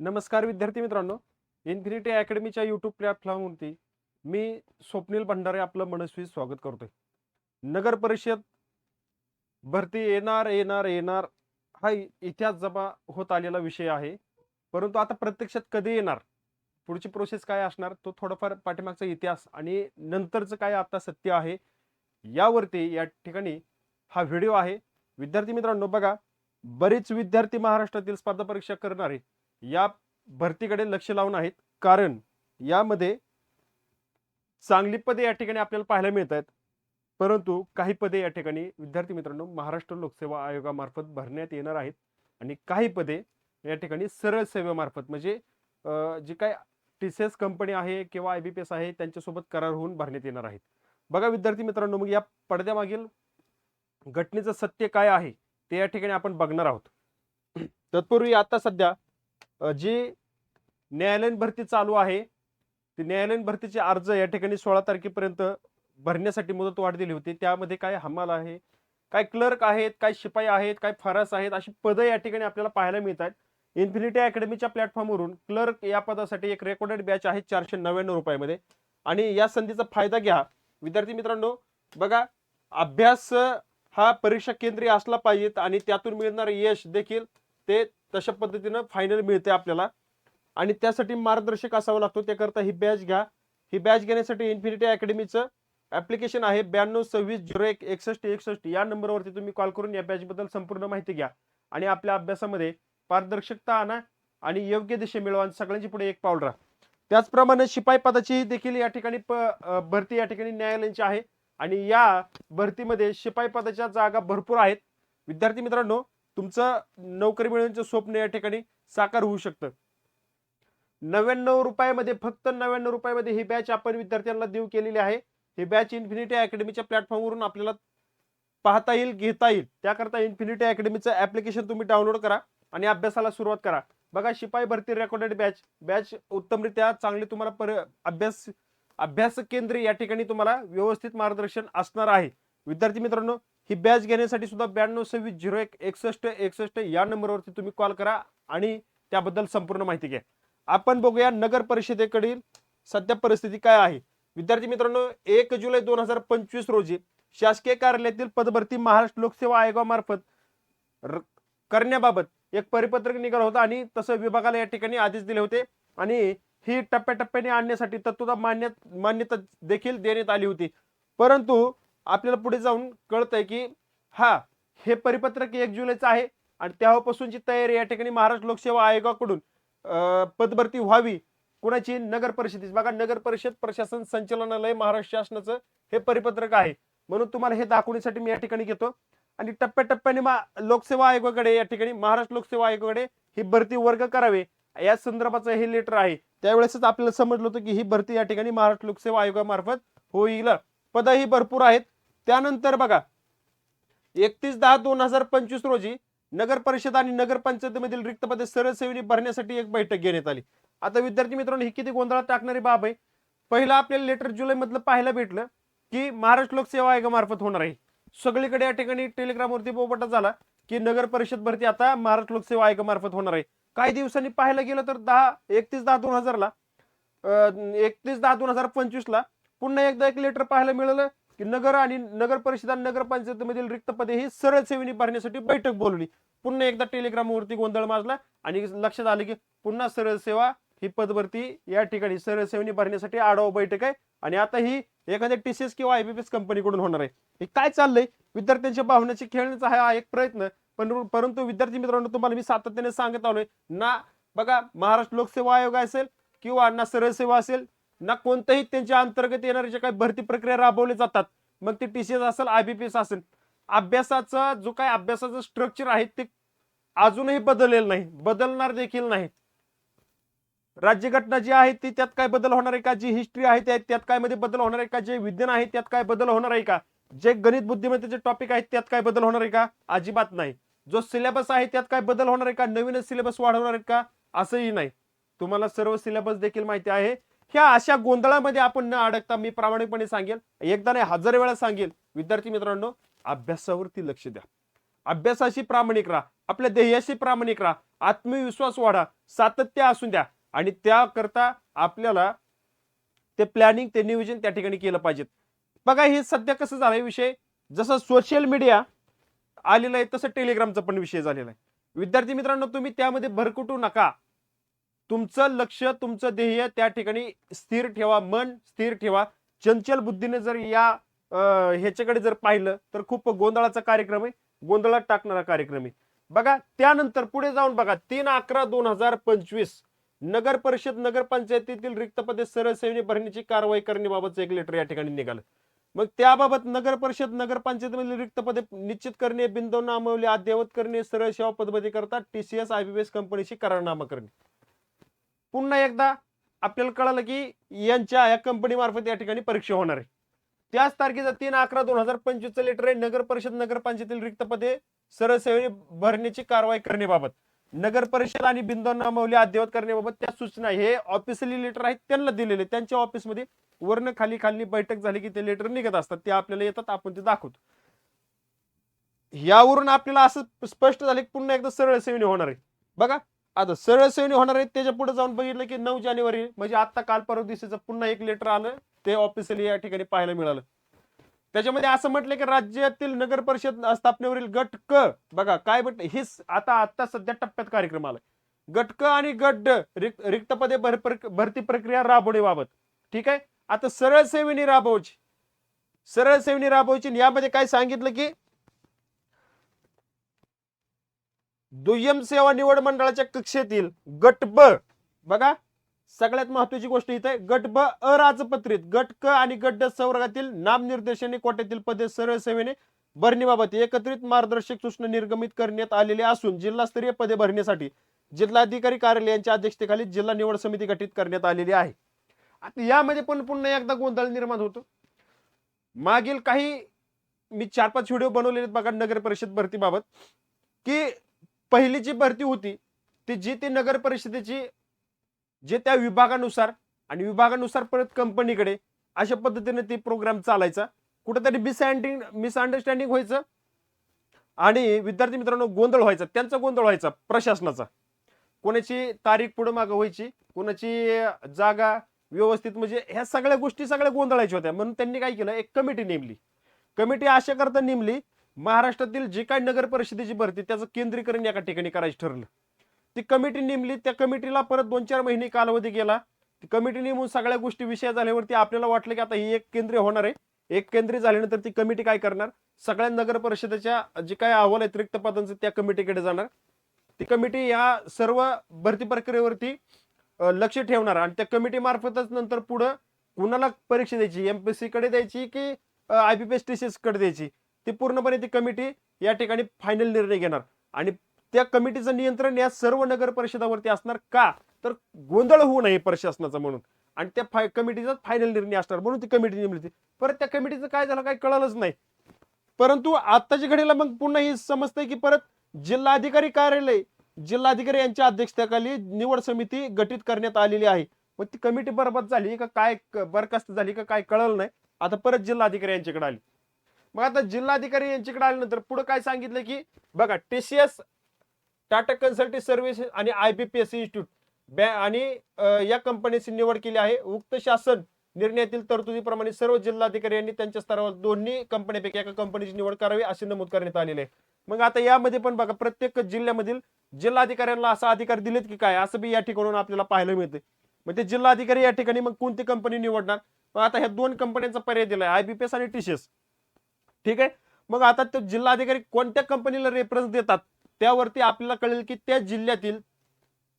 नमस्कार विद्यार्थी मित्रांनो. इन्फिनिटी अकॅडमीच्या युट्यूब प्लॅटफॉर्मवरती मी स्वप्नील भंडारे आपलं मनस्वी स्वागत करतोय. नगर परिषद भरती येणार येणार येणार हा इतिहास जमा होत आलेला विषय आहे. परंतु आता प्रत्यक्षात कधी येणार? पुढची प्रोसेस काय असणार? तो थोडाफार पाठीमागचा इतिहास आणि नंतरचं काय आता सत्य आहे यावरती या ठिकाणी हा व्हिडिओ आहे. विद्यार्थी मित्रांनो बघा बरेच विद्यार्थी महाराष्ट्रातील स्पर्धा परीक्षा करणारे या भरतीकडे लक्ष लावून आहेत. कारण यामध्ये चांगली पदे या ठिकाणी आपल्याला पाहायला मिळत आहेत. परंतु काही पदे या ठिकाणी विद्यार्थी मित्रांनो महाराष्ट्र लोकसेवा आयोगामार्फत भरण्यात येणार आहेत. आणि काही पदे या ठिकाणी सरळ सेवेमार्फत म्हणजे जी काय टी सी एस कंपनी आहे किंवा आय बी पी एस आहे त्यांच्यासोबत करार होऊन भरण्यात येणार आहेत. बघा विद्यार्थी मित्रांनो मग या पडद्यामागील घटनेचं सत्य काय आहे ते या ठिकाणी आपण बघणार आहोत. तत्पूर्वी आता सध्या जी न्यायालयीन भरती चालू आहे ती न्यायालयीन भरतीचे अर्ज या ठिकाणी सोळा तारखेपर्यंत भरण्यासाठी मुदत वाढ दिली होती. त्यामध्ये काय हमाल आहे काय क्लर्क आहेत काय शिपाई आहेत काय फरास आहेत अशी पदं या ठिकाणी आपल्याला पाहायला मिळतात. इन्फिनिटी अकॅडमीच्या प्लॅटफॉर्मवरून क्लर्क या पदासाठी एक रेकॉर्डेड बॅच आहे चारशे नव्याण्णव रुपयामध्ये. आणि या संधीचा फायदा घ्या. विद्यार्थी मित्रांनो बघा अभ्यास हा परीक्षा केंद्रीय असला पाहिजेत आणि त्यातून मिळणारं यश देखील ते तशा पद्धतीनं फायनल मिळते आपल्याला. आणि त्यासाठी मार्गदर्शक असावं लागतो. त्याकरता ही बॅच घ्या. ही बॅच घेण्यासाठी इन्फिनिटी अकॅडमीचं ऍप्लिकेशन आहे ब्याण्णव सव्वीस झिरो एक एकसष्ट एकसष्ट. या नंबरवरती तुम्ही कॉल करून या बॅचबद्दल संपूर्ण माहिती घ्या. आणि आपल्या अभ्यासामध्ये पारदर्शकता आणा आणि योग्य दिशा मिळवा आणि सगळ्यांची पुढे एक पाऊल राहा. त्याचप्रमाणे शिपाई पदाची देखील या ठिकाणी प भरती या ठिकाणी न्यायालयाची आहे. आणि या भरतीमध्ये शिपाई पदाच्या जागा भरपूर आहेत. विद्यार्थी मित्रांनो तुमचं नोकरी मिळवण्याचं स्वप्न या ठिकाणी साकार होऊ शकतं. नव्याण्णव रुपयामध्ये फक्त नव्याण्णव रुपयामध्ये ही बॅच आपण विद्यार्थ्यांना देऊ केलेली आहे. ही बॅच इन्फिनिटी अकॅडमीच्या प्लॅटफॉर्मवरून आपल्याला पाहता येईल घेता येईल. त्याकरता इन्फिनिटी अकॅडमीचं ऍप्लिकेशन तुम्ही डाउनलोड करा आणि अभ्यासाला सुरुवात करा. बघा शिपाई भरती रेकॉर्डेड बॅच बॅच उत्तमरित्या चांगली तुम्हाला पर अभ्यास अभ्यास केंद्र या ठिकाणी तुम्हाला व्यवस्थित मार्गदर्शन असणार आहे. विद्यार्थी मित्रांनो ही बॅच घेण्यासाठी सुद्धा ब्याण्णव सव्वीस झिरो एक एकसष्ट एकसष्ट या नंबरवरती तुम्ही कॉल करा आणि त्याबद्दल संपूर्ण माहिती घ्या. आपण बघूया नगर परिषदेकडील सध्या परिस्थिती काय आहे. विद्यार्थी मित्रांनो एक जुलै दोन हजार पंचवीस रोजी शासकीय कार्यालयातील पदभरती महाराष्ट्र लोकसेवा आयोगामार्फत र- करण्याबाबत एक परिपत्रक निघाला होता आणि तसं विभागाला या ठिकाणी आदेश दिले होते आणि ही टप्प्याटप्प्याने आणण्यासाठी तत्वता मान्य मान्यता देखील देण्यात आली होती. परंतु आपल्याला पुढे जाऊन कळतंय की हा हे परिपत्रक एक जुलैचं आहे आणि तेव्हापासूनची तयारी या ठिकाणी महाराष्ट्र लोकसेवा आयोगाकडून पदभरती व्हावी कुणाची? नगर परिषदेची. बघा नगर परिषद प्रशासन संचालनालय महाराष्ट्र शासनाचं हे परिपत्रक आहे. म्हणून तुम्हाला हे दाखवण्यासाठी मी या ठिकाणी घेतो. आणि टप्प्याटप्प्याने मा- लोकसेवा आयोगाकडे या ठिकाणी महाराष्ट्र लोकसेवा आयोगाकडे ही भरती वर्ग करावे. या संदर्भाचं हे लेटर आहे. त्यावेळेसच आपल्याला समजलं होतं की ही भरती या ठिकाणी महाराष्ट्र लोकसेवा आयोगामार्फत होईल. पदही भरपूर आहेत. त्यानंतर बघा एकतीस दहा दोन हजार पंचवीस रोजी नगर परिषद आणि नगरपंचायतीमधील रिक्त पदे सरळ सेवेने भरण्यासाठी एक बैठक घेण्यात आली. आता विद्यार्थी मित्रांनो ही किती गोंधळात टाकणारी बाब आहे. पहिला आपल्याला लेटर जुलै मधलं पाहायला भेटलं की महाराष्ट्र लोकसेवा आयोगामार्फत होणार आहे. सगळीकडे या ठिकाणी टेलिग्रामवरती बोबटा झाला की नगर परिषद भरती आता महाराष्ट्र लोकसेवा आयोगामार्फत होणार आहे. काही दिवसांनी पाहायला गेलं तर दहा एकतीस दहा दोन हजारला एकतीस दहा दोन हजार पंचवीसला पुन्हा एकदा एक लेटर पाहायला मिळालं. की नगर आणि नगर परिषद आणि नगरपंचायतीमधील रिक्त पदे ही सरळ सेवेने भरण्यासाठी बैठक बोलवली. पुन्हा एकदा टेलिग्रामवरती गोंधळ माजला आणि लक्षात आलं की पुन्हा सरळ सेवा ही पदभरती या ठिकाणी सरळ सेवेने भरण्यासाठी आढावा बैठक आहे आणि आता ही एखाद्या टीसीएस किंवा आयबीपीएस कंपनीकडून होणार आहे. हे काय चाललंय? विद्यार्थ्यांच्या भावनेची खेळण्याचा हा एक प्रयत्न पण परंतु विद्यार्थी मित्रांनो तुम्हाला मी सातत्याने सांगत आलोय ना बघा महाराष्ट्र लोकसेवा आयोग असेल किंवा ना सरळ सेवा असेल ना कोणत्याही त्यांच्या अंतर्गत येणारे जे काही भरती प्रक्रिया राबवले जातात मग ते एस असेल आयबीपीएस असेल अभ्यासाचा जो काही अभ्यासाचं स्ट्रक्चर आहे ते अजूनही बदललेलं नाही बदलणार देखील नाही. राज्यघटना जी आहे ती त्यात काय बदल होणार आहे का? जी हिस्ट्री आहे त्यात काय मध्ये बदल होणार आहे का? जे विज्ञान आहे त्यात काय बदल होणार आहे का? जे गणित बुद्धिमत्तेचे टॉपिक आहेत त्यात काय बदल होणार आहे का? अजिबात नाही. जो सिलेबस आहे त्यात काय बदल होणार आहे का? नवीनच सिलेबस वाढवणार आहेत का? असंही नाही. तुम्हाला सर्व सिलेबस देखील माहिती आहे. ह्या अशा गोंधळामध्ये आपण न अडकता मी प्रामाणिकपणे सांगेल एकदा नाही हजार वेळा सांगेल. विद्यार्थी मित्रांनो अभ्यासावरती लक्ष द्या. अभ्यासाशी प्रामाणिक राहा. आपल्या ध्येयाशी प्रामाणिक राहा. आत्मविश्वास वाढा. सातत्य असून द्या. आणि त्याकरता आपल्याला ते प्लॅनिंग ते नियोजन त्या ठिकाणी केलं पाहिजे बघा हे सध्या कसं झालंय विषय. जसं सोशल मीडिया आलेलं आहे तसं टेलिग्रामचा पण विषय झालेला आहे. विद्यार्थी मित्रांनो तुम्ही त्यामध्ये भरकुटू नका. तुमचं लक्ष तुमचं ध्येय त्या ठिकाणी स्थिर ठेवा मन स्थिर ठेवा. चंचल बुद्धीने जर या ह्याच्याकडे जर पाहिलं तर खूप गोंधळाचा कार्यक्रम आहे. गोंधळात टाकणारा कार्यक्रम आहे. बघा त्यानंतर पुढे जाऊन बघा तीन अकरा दोन हजार पंचवीस. नगर परिषद नगरपंचायतीतील रिक्त पदे सरळ सेवेने भरण्याची कारवाई करण्याबाबतचं एक लेटर या ठिकाणी निघालं. मग त्याबाबत नगर परिषद नगरपंचायतीमधील रिक्त पदे निश्चित करणे बिंदू नामवले अद्ययावत करणे सरळ सेवा पदबती करता टीसीएस आयबीएस कंपनीशी करारनामा करणे. पुन्हा एकदा आपल्याला कळालं की यांच्या या कंपनी मार्फत या ठिकाणी परीक्षा होणार आहे. त्याच तारखेचा तीन अकरा दोन हजार पंचवीसचं लेटर आहे. नगर परिषद नगरपंचायतील रिक्त पदे सरळ भरण्याची कारवाई करण्याबाबत. नगर परिषद आणि बिंदू नामावली अद्ययावत करण्याबाबत त्या सूचना हे ऑफिसली लेटर आहेत त्यांना दिलेले त्यांच्या ऑफिसमध्ये वर्ण खाली खाली बैठक झाली की ते लेटर निघत असतात. ते आपल्याला येतात आपण ते दाखवतो. यावरून आपल्याला असं स्पष्ट झाले की पुन्हा एकदा सरळ सेवेने होणार आहे. बघा आता सरळ सेवनी होणार आहे त्याच्या पुढे जाऊन बघितलं की नऊ जानेवारी म्हणजे आता काल परवा दिवशीचं पुन्हा एक लेटर आलं ते ऑफिशियली या ठिकाणी पाहायला मिळालं. त्याच्यामध्ये असं म्हटलं की राज्यातील नगर परिषद स्थापनेवरील गट क बघा काय म्हटलं हे आता आता सध्या टप्प्यात कार्यक्रम आलाय. गट क आणि गट ड रिक्त रिक्तपदे भर भरती प्रक्रिया राबवण्याबाबत ठीक आहे? आता सरळ सेवेनी राबवायची. सरळ सेवेने राबवायची आणि यामध्ये काय सांगितलं की दुय्यम सेवा निवड मंडळाच्या कक्षेतील गट ब बघा सगळ्यात महत्वाची गोष्ट इथे आहे गट ब अराजपत्रित गट क आणि गट ड संवर्गातील नामनिर्देशाने कोट्यातील पदे सरळ सेवेने भरणीबाबत एकत्रित मार्गदर्शक सूचना निर्गमित करण्यात आलेले असून जिल्हास्तरीय पदे भरण्यासाठी जिल्हाधिकारी कार्यालय यांच्या अध्यक्षतेखाली जिल्हा निवड समिती गठीत करण्यात आलेली आहे. आता यामध्ये पण पुन्हा एकदा गोंधळ निर्माण होतो. मागील काही मी चार पाच व्हिडिओ बनवलेले आहेत बघा नगर परिषद भरतीबाबत की पहिली जी भरती होती ती जी ती नगर परिषदेची जे त्या विभागानुसार आणि विभागानुसार परत कंपनीकडे अशा पद्धतीने ती प्रोग्राम चालायचा. कुठेतरी मिसअँडिंग मिसअंडरस्टँडिंग व्हायचं आणि विद्यार्थी मित्रांनो गोंधळ व्हायचा. त्यांचा गोंधळ व्हायचा प्रशासनाचा. कोणाची तारीख पुढे मागं व्हायची कोणाची जागा व्यवस्थित म्हणजे ह्या सगळ्या गोष्टी सगळ्या गोंधळायच्या होत्या. म्हणून त्यांनी काय केलं एक कमिटी नेमली. कमिटी अशा करता नेमली महाराष्ट्रातील जे काही नगर परिषदेची भरती त्याचं केंद्रीकरण एका ठिकाणी करायचं ठरलं. ती कमिटी नेमली त्या कमिटीला परत दोन चार महिने कालावधी गेला. ती कमिटी नेमून सगळ्या गोष्टी विषय झाल्यावरती आपल्याला वाटलं की आता ही एक केंद्रीय होणार आहे. एक केंद्रीय झाल्यानंतर ती कमिटी काय करणार? सगळ्या नगर परिषदेच्या जे काही अहवाल आहेत रिक्त पदांचे त्या कमिटीकडे जाणार. ती कमिटी या सर्व भरती प्रक्रियेवरती लक्ष ठेवणार आणि त्या कमिटी मार्फतच नंतर पुढं कुणाला परीक्षा द्यायची? एमपीएससी कडे द्यायची की I P P IBPS C कडे द्यायची? ती पूर्णपणे ती कमिटी या ठिकाणी फायनल निर्णय घेणार. आणि त्या कमिटीचं नियंत्रण या सर्व नगर परिषदावरती असणार का? तर गोंधळ होऊ नये प्रशासनाचा म्हणून. आणि त्या फाय कमिटीचा फायनल निर्णय असणार म्हणून ती कमिटी नेमली होती. परत त्या कमिटीचं काय झालं काय कळालंच नाही. परंतु आत्ताच्या घडीला मग पुन्हा ही समजतंय की परत जिल्हाधिकारी कार्यालय जिल्हाधिकारी यांच्या अध्यक्षतेखाली निवड समिती गठीत करण्यात आलेली आहे. मग ती कमिटी बरबाद झाली का काय बरखास्त झाली का काय कळलं नाही. आता परत जिल्हाधिकारी यांच्याकडे आली. मग आता जिल्हाधिकारी यांच्याकडे आल्यानंतर पुढे काय सांगितलं की बघा टीसीएस टाटा कन्सल्टिंग सर्व्हिस आणि आयबीपीएस इन्स्टिट्यूट बॅ आणि या कंपनीची निवड केली आहे. उक्त शासन निर्णयातील तरतुदीप्रमाणे सर्व जिल्हाधिकारी यांनी त्यांच्या स्तरावर दोन्ही कंपन्यांपैकी एका कंपनीची निवड करावी असे नमूद करण्यात आलेले आहे. मग आता यामध्ये पण बघा प्रत्येक जिल्ह्यामधील जिल्हाधिकाऱ्यांना असा अधिकार दिलेत की काय असं बी या ठिकाणून आपल्याला पाहायला मिळते मग ते जिल्हाधिकारी या ठिकाणी मग कोणती कंपनी निवडणार? मग आता ह्या दोन कंपन्यांचा पर्याय दिलाय आयबीपीएस आणि टीसीएस ठीक आहे? मग आता तो जिल्हाधिकारी कोणत्या कंपनीला रेफरन्स देतात? त्यावरती आपल्याला कळेल की त्या जिल्ह्यातील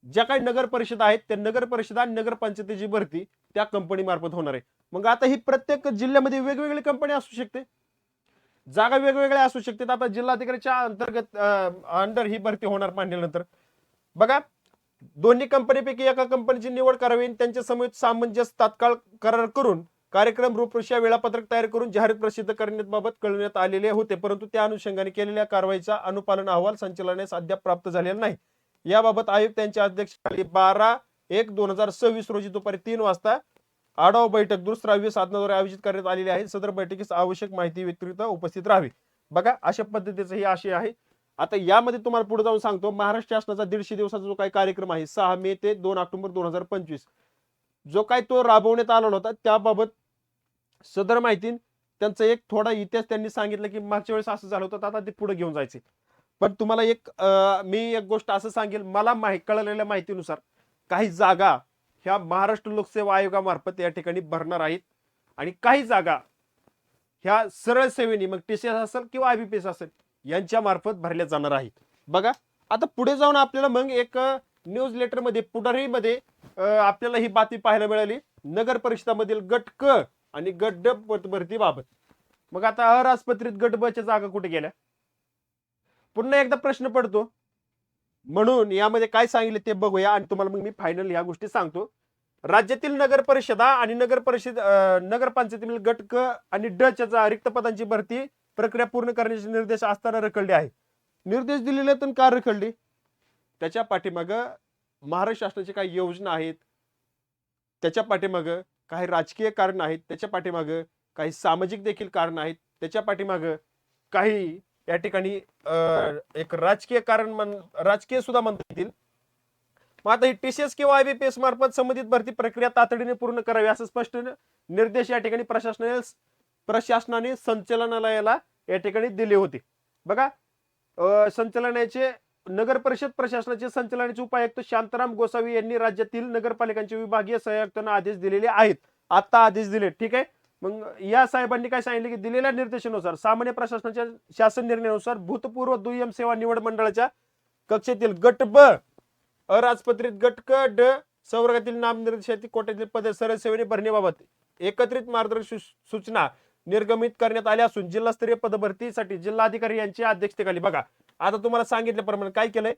ज्या काही नगर परिषद आहेत त्या नगर परिषद आणि नगरपंचायतीची भरती त्या कंपनी मार्फत होणार आहे. मग आता ही प्रत्येक जिल्ह्यामध्ये वेगवेगळी कंपनी असू शकते. जागा वेगवेगळ्या असू शकतात. आता जिल्हाधिकारीच्या अंतर्गत अंडर ही भरती होणार मांडल्यानंतर बघा दोन्ही कंपनीपैकी एका कंपनीची निवड करावी आणि त्यांच्यासमोर सामंजस्य तात्काळ करार करून कार्यक्रम रूपरेषा वेळापत्रक तयार करून जाहीर प्रसिद्ध करण्याबाबत कळविण्यात आलेले होते परंतु त्या अनुषंगाने केलेल्या कारवाईचा अनुपालन अहवाल संचालनास अद्याप प्राप्त झालेला नाही. याबाबत आयोग त्यांच्या अध्यक्षाखाली बारा एक दोन हजार सव्वीस रोजी दुपारी तीन वाजता आढावा बैठक दुसराव्य साधनाद्वारे आयोजित करण्यात आलेली आहे. सदर बैठकीस आवश्यक माहिती व्यतिरिक्त उपस्थित राहावी. बघा अशा पद्धतीचं ही आशय आहे. आता यामध्ये तुम्हाला पुढे जाऊन सांगतो महाराष्ट्र शासनाचा दीडशे दिवसाचा जो काही कार्यक्रम आहे सहा मे ते दोन ऑक्टोबर दोन हजार पंचवीस जो काही तो राबवण्यात आलेला होता त्याबाबत सदर माहिती त्यांचा एक थोडा इतिहास त्यांनी सांगितलं की मागच्या वेळेस असं झालं होतं तर आता ते पुढे घेऊन जायचे. पण तुम्हाला एक मी एक गोष्ट असं सांगेल मला माहि कळलेल्या माहितीनुसार काही जागा ह्या महाराष्ट्र लोकसेवा आयोगामार्फत या ठिकाणी भरणार आहेत. आणि काही जागा ह्या सरळ सेवेने मग टी सी एस असेल किंवा आय बी पी एस असेल यांच्या मार्फत भरल्या जाणार आहेत. बघा आता पुढे जाऊन आपल्याला मग एक न्यूज लेटरमध्ये पुढारीमध्ये आपल्याला ही बातमी पाहायला मिळाली. नगर परिषदामधील गट क आणि गट भरतीबाबत मग आता अराजपत्रित गट बच्या जागा कुठे गेल्या? पुन्हा एकदा प्रश्न पडतो. म्हणून यामध्ये काय सांगितले ते बघूया आणि तुम्हाला मग मी फायनल या गोष्टी सांगतो. राज्यातील नगर परिषदा आणि नगर परिषद नगरपंचायतीतील गट क आणि ड च्या रिक्त पदांची भरती प्रक्रिया पूर्ण करण्याचे निर्देश असताना रखडले आहे निर्देश दिलेले तर का रखडले? त्याच्या पाठीमाग महाराष्ट्र शासनाची काही योजना आहेत. त्याच्या पाठीमाग काही राजकीय कारण आहेत त्याच्या पाठीमागं काही सामाजिक देखील कारण आहेत त्याच्या पाठीमागं काही या ठिकाणी अं, एक राजकीय कारण म्हण राजकीय सुद्धा म्हणता येतील मग आता ही टीसीएस किंवा आयबीपीएस मार्फत संबंधित भरती प्रक्रिया तातडीने पूर्ण करावी असं स्पष्ट निर्देश या ठिकाणी प्रशासनाने प्रशासनाने संचालनालयाला या ठिकाणी दिले होते. बघा अं, संचालनाचे नगर परिषद प्रशासनाचे संचालनाचे उपायुक्त शांताराम गोसावी यांनी राज्यातील नगरपालिकांचे विभागीय संयुक्तांना आदेश दिलेले आहेत. आता आदेश दिले. ठीक आहे? मग या साहेबांनी काय सांगितले की दिलेल्या निर्देशानुसार सामान्य प्रशासनाच्या शासन निर्णयानुसार भूतपूर्व दुय्यम सेवा निवड मंडळाच्या कक्षेतील गट ब अराजपत्रित गट क ड संवर्गातील नामनिर्देशातील कोट्यातील पदे सरसेवेने भरण्याबाबत एकत्रित मार्गदर्शक सूचना निर्गमित करण्यात आल्या असून जिल्हास्तरीय पदभरतीसाठी जिल्हाधिकारी यांच्या अध्यक्षतेखाली. बघा आता तुम्हाला सांगितल्याप्रमाणे काय केलंय?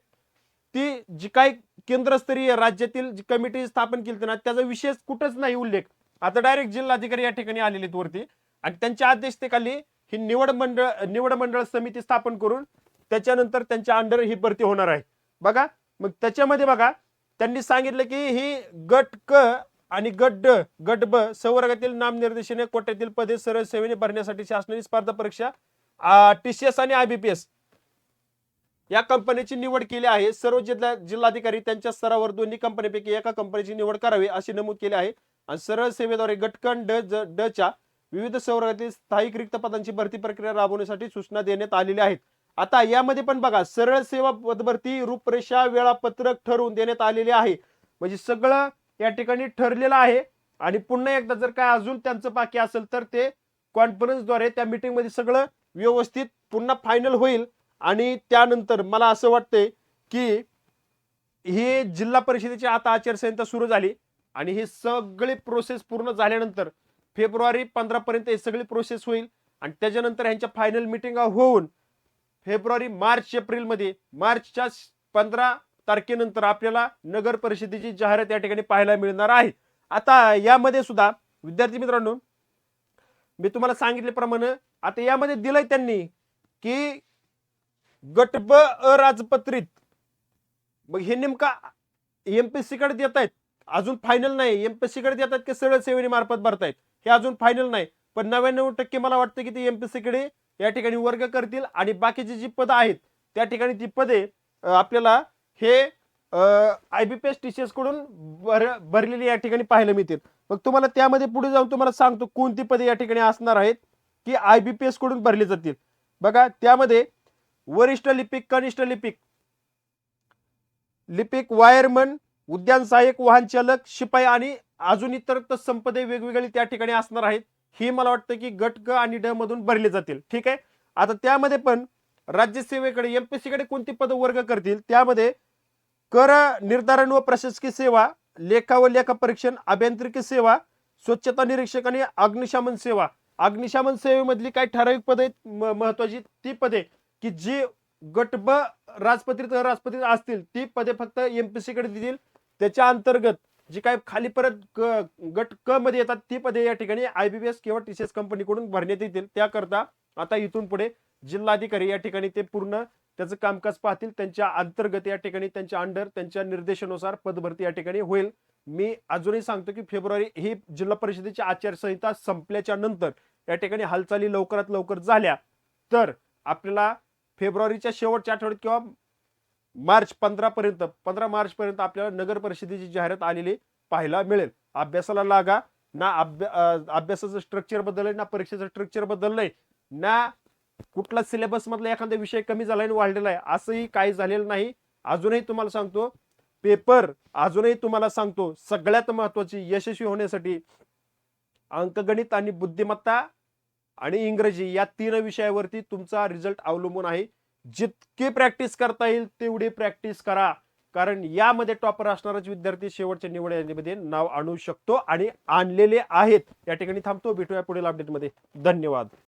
ती जी काही केंद्रस्तरीय राज्यातील जी कमिटी स्थापन केली ना त्याचा विशेष कुठंच नाही उल्लेख. आता डायरेक्ट जिल्हाधिकारी या ठिकाणी आलेले आहेत वरती. आणि त्यांच्या अध्यक्षतेखाली ही निवड मंडळ निवड मंडळ समिती स्थापन करून त्याच्यानंतर त्यांच्या अंडर ही भरती होणार आहे. बघा मग त्याच्यामध्ये बघा त्यांनी सांगितलं की ही गट क आणि गट ड गट ब संवर्गातील नामनिर्देशने कोट्यातील पदे सरळ सेवेने भरण्यासाठी शासनाने स्पर्धा परीक्षा टीसीएस आणि आयबीपीएस या कंपनीची निवड केली आहे. सर्व जिल्हा जिल्हाधिकारी त्यांच्या स्तरावर दोन्ही कंपनीपैकी एका कंपनीची निवड करावी असे नमूद केले आहे. आणि सरळ सेवेद्वारे गटकन ड ज- ड च्या विविध संवर्गातील स्थायिक रिक्त पदांची भरती प्रक्रिया राबवण्यासाठी सूचना देण्यात आलेल्या आहेत. आता यामध्ये पण बघा सरळ सेवा पदभरती रूपरेषा वेळापत्रक ठरवून देण्यात आलेले आहे. म्हणजे सगळं या ठिकाणी ठरलेलं आहे. आणि पुन्हा एकदा जर काय अजून त्यांचं बाकी असेल तर ते कॉन्फरन्सद्वारे त्या मीटिंगमध्ये सगळं व्यवस्थित पुन्हा फायनल होईल. आणि त्यानंतर मला असं वाटतंय की ही जिल्हा परिषदेची आता आचारसंहिता सुरू झाली आणि ही सगळी प्रोसेस पूर्ण झाल्यानंतर फेब्रुवारी पंधरा पर्यंत ही सगळी प्रोसेस होईल. आणि त्याच्यानंतर ह्यांच्या फायनल मिटिंग होऊन फेब्रुवारी मार्च एप्रिलमध्ये मार्चच्या पंधरा तारखेनंतर आपल्याला नगर परिषदेची जाहिरात या ठिकाणी पाहायला मिळणार आहे. आता यामध्ये सुद्धा विद्यार्थी मित्रांनो मी तुम्हाला सांगितल्याप्रमाणे आता यामध्ये दिलंय त्यांनी की गट ब अराजपत्रित. मग हे नेमका एमपीएससी कडे देत आहेत. अजून फायनल नाही. एमपीएससी कडे देतात की सरळ सेवेने मार्फत भरतायत? हे अजून फायनल नाही. पण नव्याण्णव टक्के मला वाटतं की ते एमपीएससी कडे या ठिकाणी वर्ग करतील आणि बाकीची जी पदं आहेत त्या ठिकाणी ती पदे आपल्याला हे I B P S T C कडून भर भरलेली या ठिकाणी पाहायला मिळतील. मग तुम्हाला त्यामध्ये पुढे जाऊन तुम्हाला सांगतो कोणती पदे या ठिकाणी असणार आहेत की आय बी पी एसकडून भरली जातील. बघा त्यामध्ये वरिष्ठ लिपिक कनिष्ठ लिपिक. लिपिक वायरमन उद्यान सहाय्यक वाहन चालक शिपाई आणि अजून इतर संपदे वेगवेगळी त्या ठिकाणी असणार आहेत. ही मला वाटतं की गट ग आणि ड मधून भरले जातील. ठीक आहे? आता त्यामध्ये पण राज्यसेवेकडे एमपीसी कडे कोणती पद वर्ग करतील? त्यामध्ये कर निर्धारण व प्रशासकीय सेवा लेखा व लेखा परीक्षण अभियांत्रिकी सेवा स्वच्छता निरीक्षक आणि अग्निशमन सेवा. अग्निशमन सेवेमधली काही ठराविक पदे म- महत्वाची ती पदे. की जी गट ब राजपत्रित राजपत्रित असतील ती पदे फक्त एमपीसी कडे देतील. त्याच्या अंतर्गत जी काय खाली परत गट क मध्ये येतात ती पदे या ठिकाणी आयबीबीएस किंवा टीसीएस कंपनीकडून भरण्यात येतील. त्याकरता आता इथून पुढे जिल्हाधिकारी या ठिकाणी ते पूर्ण त्याचं कामकाज पाहतील. त्यांच्या अंतर्गत या ठिकाणी त्यांच्या अंडर त्यांच्या निर्देशानुसार पदभरती या ठिकाणी होईल. मी अजूनही सांगतो की फेब्रुवारी ही जिल्हा परिषदेची आचारसंहिता संपल्याच्या नंतर या ठिकाणी हालचाली लवकरात लवकर झाल्या. तर आपल्याला फेब्रुवारीच्या शेवटच्या आठवड्यात किंवा मार्च पंधरापर्यंत पंधरा मार्चपर्यंत आपल्याला नगर परिषदेची जाहिरात आलेली पाहायला मिळेल. अभ्यासाला लागा ना अभ्या अभ्यासाचं स्ट्रक्चर बदललंय ना परीक्षेचं स्ट्रक्चर बदललंय ना कुठला सिलेबस मधला एखादा विषय कमी झालाय आणि वाढलेला आहे असंही काही झालेलं नाही. अजूनही तुम्हाला सांगतो पेपर अजूनही तुम्हाला सांगतो सगळ्यात महत्वाची यशस्वी होण्यासाठी अंकगणित आणि बुद्धिमत्ता आणि इंग्रजी या तीन विषयावरती तुमचा रिझल्ट अवलंबून आहे. जितकी प्रॅक्टिस करता येईल तेवढी प्रॅक्टिस करा. कारण यामध्ये टॉपर असणारच विद्यार्थी शेवटच्या निवड यादीमध्ये नाव आणू शकतो आणि आणलेले आहेत. या ठिकाणी थांबतो. भेटूया पुढील अपडेटमध्ये धन्यवाद.